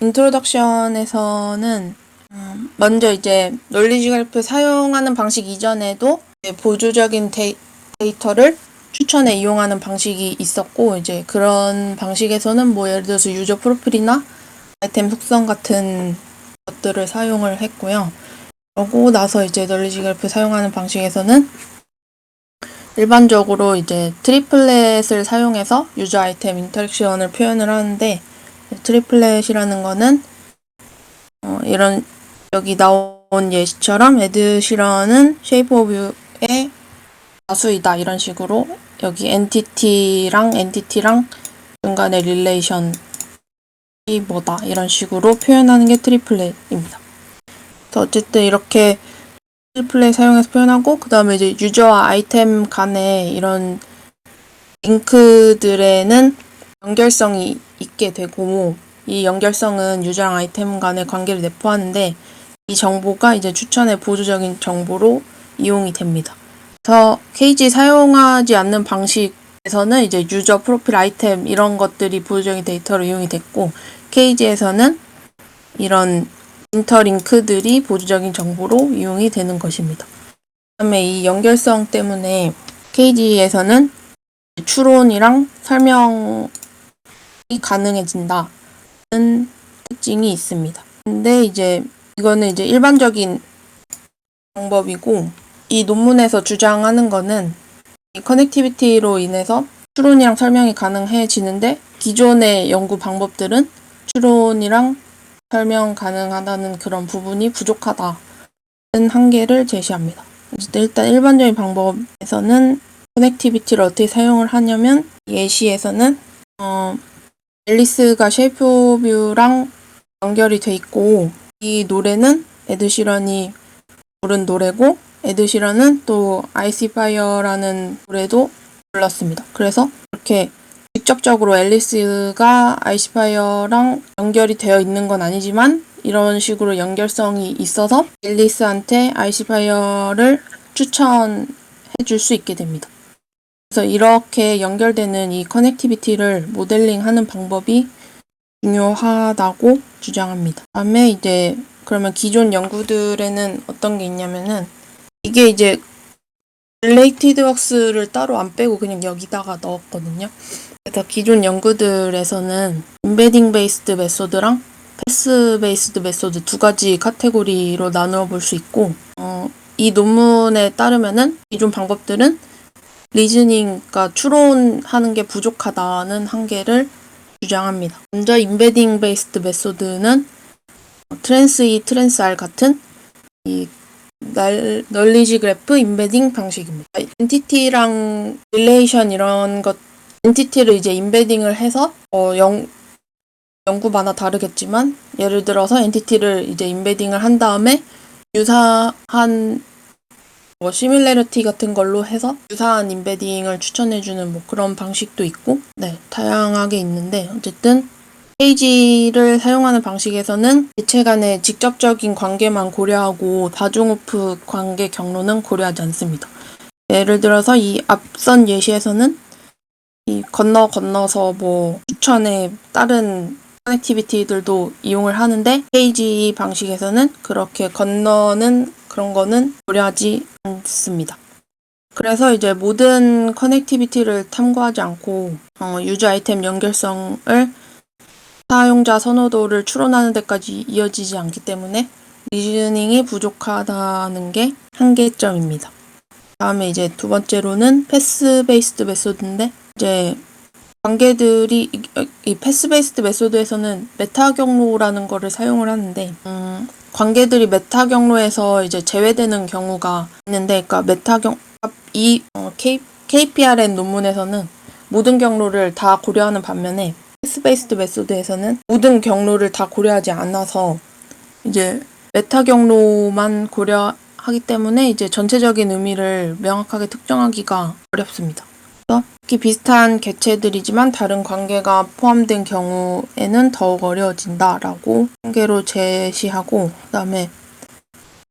인트로덕션에서는 음, 먼저 이제 논리지 헬프 사용하는 방식 이전에도 보조적인 데이, 데이터를 추천에 이용하는 방식이 있었고 이제 그런 방식에서는 뭐 예를 들어서 유저 프로필이나 아이템 속성 같은 것들을 사용을 했고요. 그러고 나서 이제 널리지 그래프 사용하는 방식에서는 일반적으로 이제 트리플렛을 사용해서 유저 아이템 인터랙션을 표현을 하는데 트리플렛이라는 거는 어, 이런 여기 나온 예시처럼 에드시런은 쉐이프 오브 뷰의 다수이다 이런 식으로 여기 엔티티랑 엔티티랑 중간에 릴레이션이 뭐다 이런 식으로 표현하는 게 트리플렛입니다. 어쨌든 이렇게 트리플렛 사용해서 표현하고 그 다음에 이제 유저와 아이템 간의 이런 링크들에는 연결성이 있게 되고 이 연결성은 유저랑 아이템 간의 관계를 내포하는데 이 정보가 이제 추천의 보조적인 정보로 이용이 됩니다. 그래서 케이지 사용하지 않는 방식에서는 이제 유저 프로필 아이템 이런 것들이 보조적인 데이터로 이용이 됐고 케이지에서는 이런 인터링크들이 보조적인 정보로 이용이 되는 것입니다. 그 다음에 이 연결성 때문에 케이지에서는 추론이랑 설명이 가능해진다는 특징이 있습니다. 근데 이제 이거는 이제 일반적인 방법이고 이 논문에서 주장하는 거는 이 커넥티비티로 인해서 추론이랑 설명이 가능해지는데 기존의 연구 방법들은 추론이랑 설명 가능하다는 그런 부분이 부족하다는 한계를 제시합니다. 일단 일반적인 방법에서는 커넥티비티를 어떻게 사용을 하냐면 예시에서는 어, 앨리스가 쉐이프 뷰랑 연결이 돼 있고 이 노래는 에드시런이 부른 노래고 에드시런은 또 아이시 파이어라는 노래도 불렀습니다. 그래서 이렇게 직접적으로 앨리스가 아이시파이어랑 연결이 되어 있는 건 아니지만 이런 식으로 연결성이 있어서 앨리스한테 아이시파이어를 추천해 줄 수 있게 됩니다. 그래서 이렇게 연결되는 이 커넥티비티를 모델링하는 방법이 중요하다고 주장합니다. 다음에 이제 그러면 기존 연구들에는 어떤 게 있냐면은 이게 이제 릴레이티드 웍스를 따로 안 빼고 그냥 여기다가 넣었거든요. 그래서 기존 연구들에서는 인베딩 베이스드 메소드랑 패스 베이스드 메소드 두 가지 카테고리로 나누어 볼 수 있고 어, 이 논문에 따르면은 기존 방법들은 리즈닝, 그러니까 추론하는 게 부족하다는 한계를 주장합니다. 먼저 인베딩 베이스드 메소드는 트랜스 E, 트랜스 R 같은 이 날, 널리지 그래프 인베딩 방식입니다. 엔티티랑 릴레이션 이런 것 엔티티를 이제 인베딩을 해서 어, 영, 연구마다 다르겠지만 예를 들어서 엔티티를 이제 인베딩을 한 다음에 유사한 뭐 시뮬레리티 같은 걸로 해서 유사한 인베딩을 추천해주는 뭐 그런 방식도 있고 네 다양하게 있는데 어쨌든 페이지를 사용하는 방식에서는 개체 간의 직접적인 관계만 고려하고 다중오프 관계 경로는 고려하지 않습니다. 예를 들어서 이 앞선 예시에서는 이 건너 건너서 뭐 추천에 다른 커넥티비티들도 이용을 하는데 페이지 방식에서는 그렇게 건너는 그런 거는 고려하지 않습니다. 그래서 이제 모든 커넥티비티를 탐구하지 않고 어, 유저 아이템 연결성을 사용자 선호도를 추론하는 데까지 이어지지 않기 때문에 리즈닝이 부족하다는 게 한계점입니다. 다음에 이제 두 번째로는 패스 베이스드 메소드인데 이제 관계들이 이, 이 패스 베이스드 메소드에서는 메타 경로라는 거를 사용을 하는데 음, 관계들이 메타 경로에서 이제 제외되는 경우가 있는데 그러니까 메타 경 이 어, K, KPRN 논문에서는 모든 경로를 다 고려하는 반면에 패스 베이스드 메소드에서는 모든 경로를 다 고려하지 않아서 이제 메타 경로만 고려하기 때문에 이제 전체적인 의미를 명확하게 특정하기가 어렵습니다. 특히 비슷한 개체들이지만 다른 관계가 포함된 경우에는 더욱 어려워진다라고 한계로 제시하고 그다음에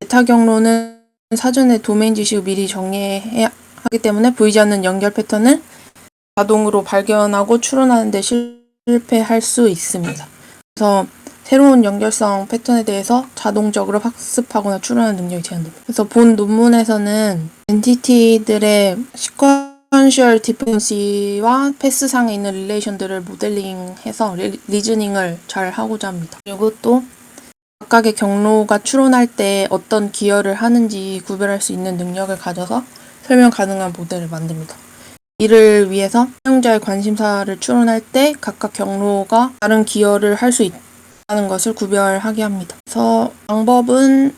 메타 경로는 사전에 도메인 지식을 미리 정리해야 하기 때문에 보이지 않는 연결 패턴을 자동으로 발견하고 추론하는 데 실패할 수 있습니다. 그래서 새로운 연결성 패턴에 대해서 자동적으로 학습하거나 추론하는 능력이 제한됩니다. 그래서 본 논문에서는 엔티티들의 시퀀 셜 디펜시와 패스상에 있는 릴레이션들을 모델링해서 리, 리즈닝을 잘 하고자 합니다. 그리고 또 각각의 경로가 추론할 때 어떤 기여를 하는지 구별할 수 있는 능력을 가져서 설명 가능한 모델을 만듭니다. 이를 위해서 사용자의 관심사를 추론할 때 각각 경로가 다른 기여를 할 수 있다는 것을 구별하게 합니다. 그래서 방법은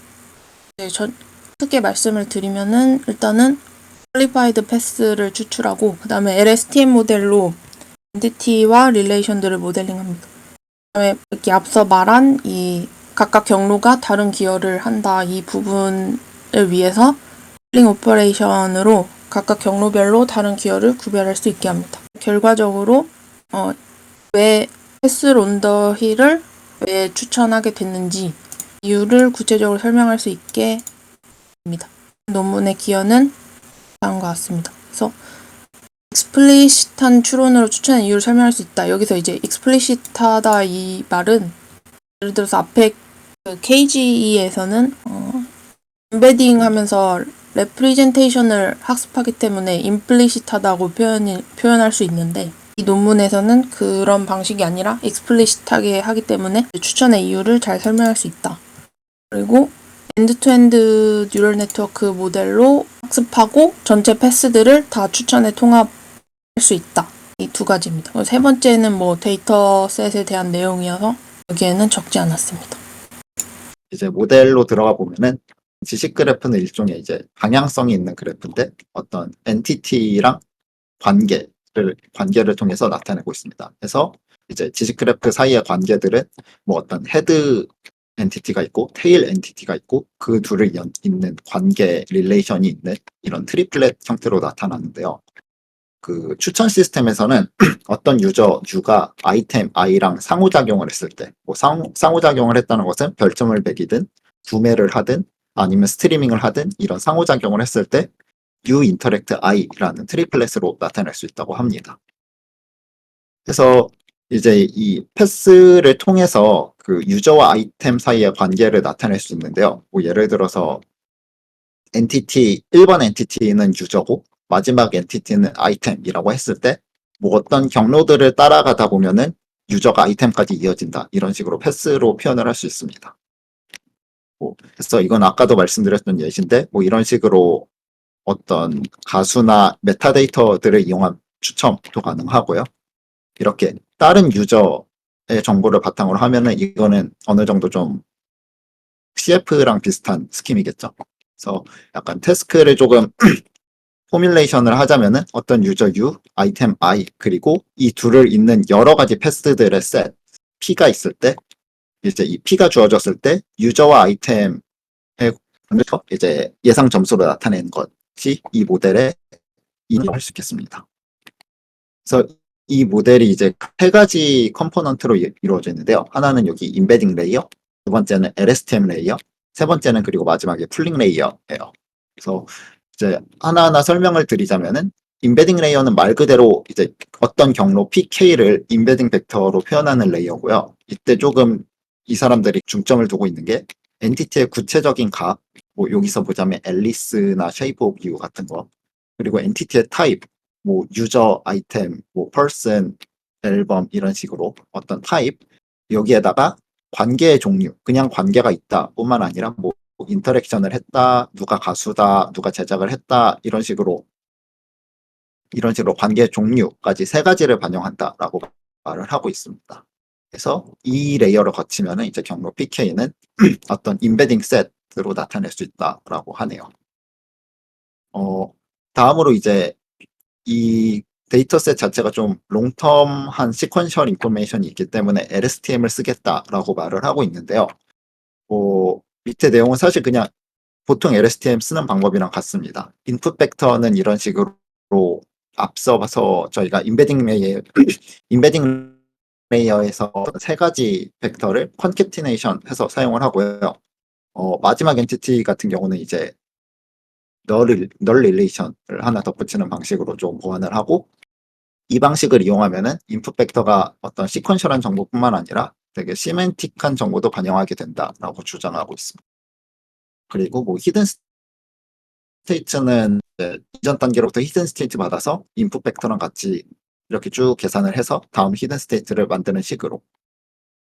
네, 전 크게 말씀을 드리면은 일단은 퀄리파이드 패스를 추출하고 그 다음에 LSTM 모델로 엔티티와 릴레이션들을 모델링합니다. 그다음에 이렇게 앞서 말한 이 각각 경로가 다른 기여를 한다 이 부분을 위해서 링 오퍼레이션으로 각각 경로별로 다른 기여를 구별할 수 있게 합니다. 결과적으로 어, 왜 패스 론더 힐을 왜 추천하게 됐는지 이유를 구체적으로 설명할 수 있게 됩니다. 논문의 기여는 다음과 같습니다. 그래서 익스플리시트한 추론으로 추천한 이유를 설명할 수 있다. 여기서 이제 익스플리시트하다 이 말은 예를 들어서 앞에 그 KGE에서는 어, 임베딩 하면서 레프리젠테이션을 학습하기 때문에 임플리시트하다고 표현이, 표현할 수 있는데 이 논문에서는 그런 방식이 아니라 익스플리시트하게 하기 때문에 추천의 이유를 잘 설명할 수 있다. 그리고 엔드투엔드 뉴럴 네트워크 모델로 학습하고 전체 패스들을 다 추천에 통합할 수 있다. 이 두 가지입니다. 세 번째는 뭐 데이터셋에 대한 내용이어서 여기에는 적지 않았습니다. 이제 모델로 들어가 보면은 지식 그래프는 일종의 이제 방향성이 있는 그래프인데 어떤 엔티티랑 관계를 관계를 통해서 나타내고 있습니다. 그래서 이제 지식 그래프 사이의 관계들은 뭐 어떤 헤드 엔티티가 있고 테일 엔티티가 있고 그 둘을 연, 잇는 관계 릴레이션이 있는 이런 트리플렛 형태로 나타나는데요. 그 추천 시스템에서는 어떤 유저 U가 아이템 I랑 상호작용을 했을 때, 뭐 상호, 상호작용을 했다는 것은 별점을 매기든 구매를 하든 아니면 스트리밍을 하든 이런 상호작용을 했을 때 U 인터랙트 I라는 트리플렛으로 나타낼 수 있다고 합니다. 그래서 이제 이 패스를 통해서 그 유저와 아이템 사이의 관계를 나타낼 수 있는데요. 뭐 예를 들어서 엔티티 1번 엔티티는 유저고 마지막 엔티티는 아이템이라고 했을 때 뭐 어떤 경로들을 따라가다 보면은 유저가 아이템까지 이어진다 이런 식으로 패스로 표현을 할 수 있습니다. 뭐 그래서 이건 아까도 말씀드렸던 예시인데 뭐 이런 식으로 어떤 가수나 메타데이터들을 이용한 추첨도 가능하고요. 이렇게 다른 유저의 정보를 바탕으로 하면은 이거는 어느 정도 좀 CF랑 비슷한 스킴이겠죠. 그래서 약간 태스크를 조금 포뮬레이션을 하자면은 어떤 유저 U, 아이템 I 그리고 이 둘을 잇는 여러 가지 패스들의 셋 P가 있을 때 이제 이 P가 주어졌을 때 유저와 아이템의 관계에서 이제 예상 점수로 나타낸 것이 이 모델의 이라고 할수 있겠습니다. 그래서 이 모델이 이제 세 가지 컴포넌트로 이- 이루어져 있는데요. 하나는 여기 임베딩 레이어, 두 번째는 LSTM 레이어, 세 번째는 그리고 마지막에 풀링 레이어예요. 그래서 이제 하나하나 설명을 드리자면은 임베딩 레이어는 말 그대로 이제 어떤 경로 PK를 임베딩 벡터로 표현하는 레이어고요. 이때 조금 이 사람들이 중점을 두고 있는 게 엔티티의 구체적인 값, 뭐 여기서 보자면 앨리스나 쉐이프 오브 유 같은 거, 그리고 엔티티의 타입, 뭐 유저, 아이템, 뭐 person, 앨범 이런 식으로 어떤 타입 여기에다가 관계의 종류, 그냥 관계가 있다 뿐만 아니라 뭐 인터랙션을 했다, 누가 가수다, 누가 제작을 했다 이런 식으로 이런 식으로 관계 종류까지 세 가지를 반영한다라고 말을 하고 있습니다. 그래서 이 레이어를 거치면은 이제 경로 PK는 어떤 임베딩 셋으로 나타낼 수 있다라고 하네요. 어, 다음으로 이제 이 데이터셋 자체가 좀 롱텀한 시퀀셜 인포메이션이 있기 때문에 LSTM을 쓰겠다라고 말을 하고 있는데요. 뭐 밑에 내용은 사실 그냥 보통 LSTM 쓰는 방법이랑 같습니다. 인풋 벡터는 이런 식으로 앞서서 저희가 임베딩 레이어, 임베딩 레이어에서 세 가지 벡터를 컨캐티네이션 해서 사용을 하고요. 어, 마지막 엔티티 같은 경우는 이제 널, 널 릴레이션을 하나 덧붙이는 방식으로 좀 보완을 하고 이 방식을 이용하면은 인풋 벡터가 어떤 시퀀셜한 정보뿐만 아니라 되게 시멘틱한 정보도 반영하게 된다라고 주장하고 있습니다. 그리고 뭐 히든 스테이트는 이전 단계로부터 히든 스테이트 받아서 인풋 벡터랑 같이 이렇게 쭉 계산을 해서 다음 히든 스테이트를 만드는 식으로.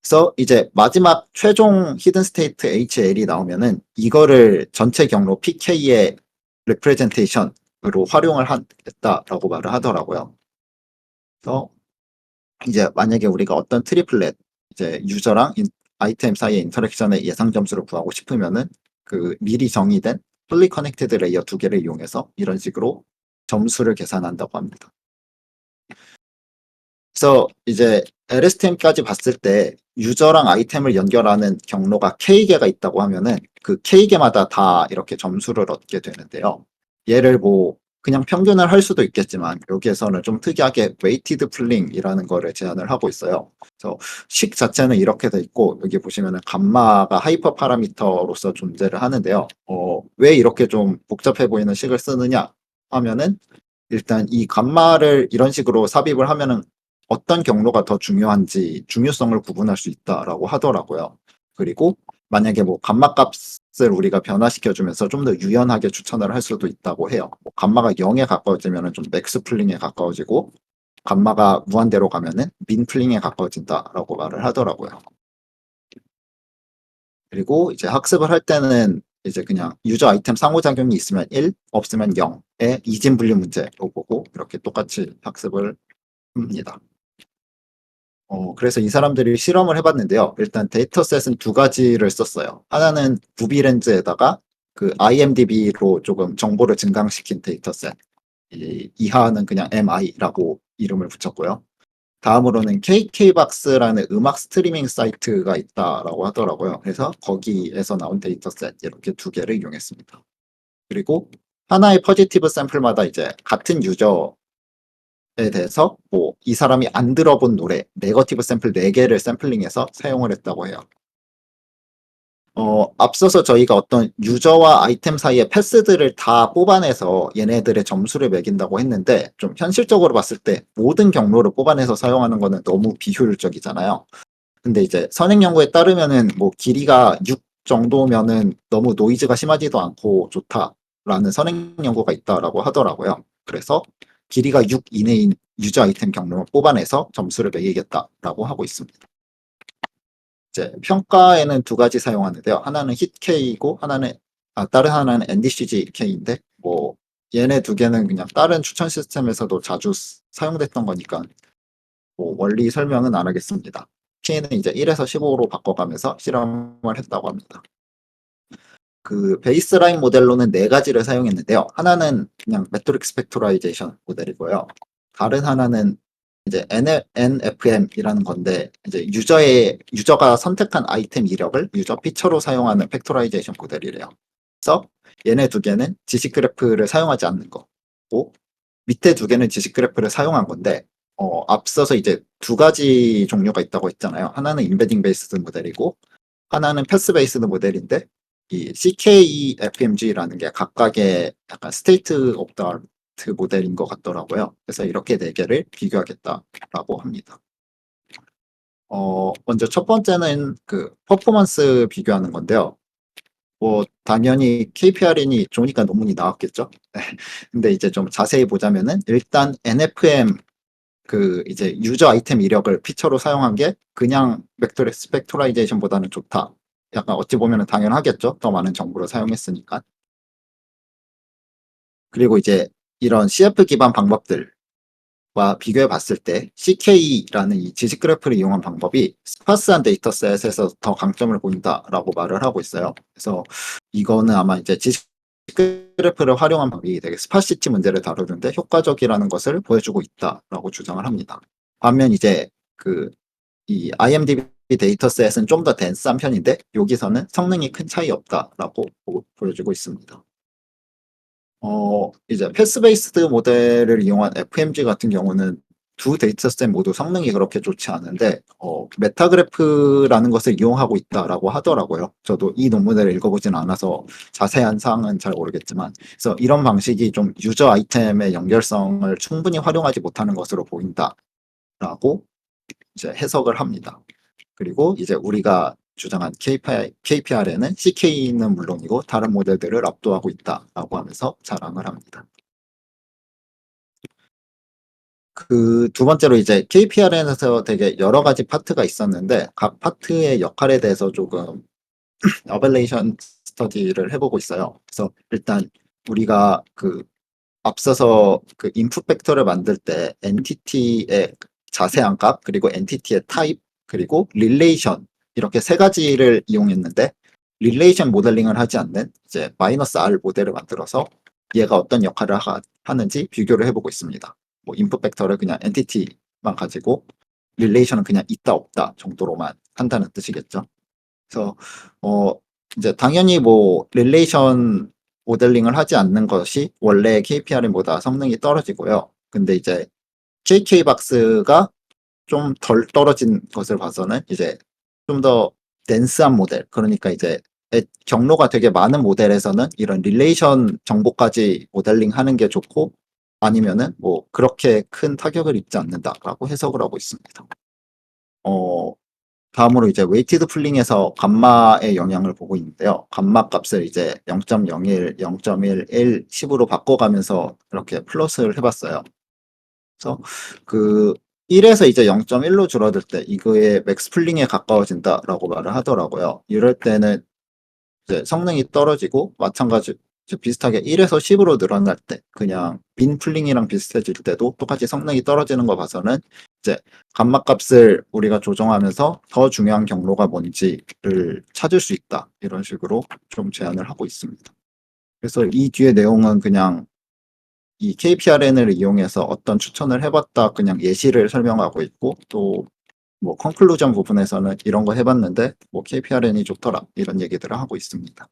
그래서 이제 마지막 최종 히든 스테이트 HL이 나오면은 이거를 전체 경로 PK의 레프레젠테이션으로 활용을 하겠다라고 말을 하더라고요. 그래서 이제 만약에 우리가 어떤 트리플렛 이제 유저랑 인- 아이템 사이의 인터랙션의 예상 점수를 구하고 싶으면은 그 미리 정의된 fully connected 레이어 두 개를 이용해서 이런 식으로 점수를 계산한다고 합니다. 그래서 이제 LSTM까지 봤을 때 유저랑 아이템을 연결하는 경로가 K개가 있다고 하면은 그 K개마다 다 이렇게 점수를 얻게 되는데요. 얘를 뭐 그냥 평균을 할 수도 있겠지만 여기에서는 좀 특이하게 웨이티드 풀링이라는 거를 제안을 하고 있어요. 그래서 식 자체는 이렇게 돼 있고 여기 보시면은 감마가 하이퍼 파라미터로서 존재를 하는데요. 어, 왜 이렇게 좀 복잡해 보이는 식을 쓰느냐 하면은 일단 이 감마를 이런 식으로 삽입을 하면은 어떤 경로가 더 중요한지 중요성을 구분할 수 있다라고 하더라고요. 그리고 만약에 뭐 감마 값을 우리가 변화시켜 주면서 좀 더 유연하게 추천을 할 수도 있다고 해요. 뭐 감마가 0에 가까워지면은 좀 맥스 풀링에 가까워지고 감마가 무한대로 가면은 민 풀링에 가까워진다라고 말을 하더라고요. 그리고 이제 학습을 할 때는 이제 그냥 유저 아이템 상호작용이 있으면 1, 없으면 0의 이진 분류 문제로 보고 이렇게 똑같이 학습을 합니다. 어, 그래서 이 사람들이 실험을 해봤는데요. 일단 데이터셋은 두 가지를 썼어요. 하나는 구비 렌즈에다가 그 IMDB로 조금 정보를 증강시킨 데이터셋. 이, 이하는 그냥 MI라고 이름을 붙였고요. 다음으로는 KK박스라는 음악 스트리밍 사이트가 있다라고 하더라고요. 그래서 거기에서 나온 데이터셋 이렇게 두 개를 이용했습니다. 그리고 하나의 퍼지티브 샘플마다 이제 같은 유저 에 대해서 뭐 이 사람이 안 들어본 노래 네거티브 샘플 4개를 샘플링해서 사용을 했다고 해요. 어, 앞서서 저희가 어떤 유저와 아이템 사이의 패스들을 다 뽑아내서 얘네들의 점수를 매긴다고 했는데 좀 현실적으로 봤을 때 모든 경로를 뽑아내서 사용하는 거는 너무 비효율적이잖아요. 근데 이제 선행 연구에 따르면은 뭐 길이가 6 정도면은 너무 노이즈가 심하지도 않고 좋다라는 선행 연구가 있다라고 하더라고요. 그래서 길이가 6 이내인 유저 아이템 경로를 뽑아내서 점수를 매기겠다라고 하고 있습니다. 이제 평가에는 두 가지 사용하는데요. 하나는 히트K이고 하나는 아 다른 하나는 NDCGK인데 뭐 얘네 두 개는 그냥 다른 추천 시스템에서도 자주 쓰- 사용됐던 거니까 뭐 원리 설명은 안 하겠습니다. K는 이제 1에서 15로 바꿔가면서 실험을 했다고 합니다. 그 베이스라인 모델로는 네 가지를 사용했는데요. 하나는 그냥 매트릭스 팩토라이제이션 모델이고요. 다른 하나는 이제 NFM이라는 건데 이제 유저의 유저가 선택한 아이템 이력을 유저 피처로 사용하는 팩토라이제이션 모델이래요. 그래서 얘네 두 개는 지식 그래프를 사용하지 않는 거고 밑에 두 개는 지식 그래프를 사용한 건데 어, 앞서서 이제 두 가지 종류가 있다고 했잖아요. 하나는 인베딩 베이스드 모델이고 하나는 패스 베이스드 모델인데 이 CKFMG라는 게 각각의 약간 스테이트 오브 더 아트 모델인 것 같더라고요. 그래서 이렇게 네 개를 비교하겠다라고 합니다. 어, 먼저 첫 번째는 그 퍼포먼스 비교하는 건데요. 뭐 당연히 KPRN이 좋으니까 논문이 나왔겠죠. 네. 근데 이제 좀 자세히 보자면은 일단 NFM 그 이제 유저 아이템 이력을 피처로 사용한 게 그냥 벡터 스펙토라이제이션보다는 좋다. 약간 어찌 보면 당연하겠죠. 더 많은 정보를 사용했으니까. 그리고 이제 이런 CF 기반 방법들과 비교해 봤을 때 CK라는 이 지식 그래프를 이용한 방법이 스파스한 데이터셋에서 더 강점을 보인다라고 말을 하고 있어요. 그래서 이거는 아마 이제 지식 그래프를 활용한 방법이 되게 스파시티 문제를 다루는데 효과적이라는 것을 보여주고 있다라고 주장을 합니다. 반면 이제 그 이 IMDb 데이터셋은 좀더 덴스한 편인데 여기서는 성능이 큰 차이 없다라고 보- 보여주고 있습니다. 어, 이제 패스 베이스드 모델을 이용한 FMG 같은 경우는 두 데이터셋 모두 성능이 그렇게 좋지 않은데 어, 메타그래프라는 것을 이용하고 있다라고 하더라고요. 저도 이 논문을 읽어보진 않아서 자세한 사항은 잘 모르겠지만 그래서 이런 방식이 좀 유저 아이템의 연결성을 충분히 활용하지 못하는 것으로 보인다라고 이제 해석을 합니다. 그리고 이제 우리가 주장한 KPI, KPR에는 CK는 물론이고 다른 모델들을 압도하고 있다라고 하면서 자랑을 합니다. 그 두 번째로 이제 KPR에서 되게 여러 가지 파트가 있었는데 각 파트의 역할에 대해서 조금 어벨레이션 스터디를 해보고 있어요. 그래서 일단 우리가 그 앞서서 그 인풋 벡터를 만들 때 엔티티의 자세한 값 그리고 엔티티의 타입 그리고 릴레이션 이렇게 세 가지를 이용했는데 릴레이션 모델링을 하지 않는 이제 마이너스 R 모델을 만들어서 얘가 어떤 역할을 하, 하는지 비교를 해보고 있습니다. 뭐 인풋 벡터를 그냥 엔티티만 가지고 릴레이션은 그냥 있다 없다 정도로만 한다는 뜻이겠죠. 그래서 어 이제 당연히 뭐 릴레이션 모델링을 하지 않는 것이 원래 KPR보다 성능이 떨어지고요. 근데 이제 JK 박스가 좀 덜 떨어진 것을 봐서는 이제 좀더 덴스한 모델, 그러니까 이제 에- 경로가 되게 많은 모델에서는 이런 릴레이션 정보까지 모델링 하는 게 좋고 아니면은 뭐 그렇게 큰 타격을 입지 않는다라고 해석을 하고 있습니다. 어, 다음으로 이제 웨이티드 풀링에서 감마의 영향을 보고 있는데요. 감마 값을 이제 0.01, 0.1, 1, 10으로 바꿔가면서 이렇게 플러스를 해봤어요. 그래서 그 1에서 이제 0.1로 줄어들 때 이거의 맥스 풀링에 가까워진다라고 말을 하더라고요. 이럴 때는 이제 성능이 떨어지고 마찬가지 비슷하게 1에서 10으로 늘어날 때 그냥 빈 풀링이랑 비슷해질 때도 똑같이 성능이 떨어지는 거 봐서는 이제 감마 값을 우리가 조정하면서 더 중요한 경로가 뭔지를 찾을 수 있다. 이런 식으로 좀 제안을 하고 있습니다. 그래서 이 뒤에 내용은 그냥 이 KPRN을 이용해서 어떤 추천을 해봤다 그냥 예시를 설명하고 있고 또 뭐 컨클루전 부분에서는 이런 거 해봤는데 뭐 KPRN이 좋더라 이런 얘기들을 하고 있습니다.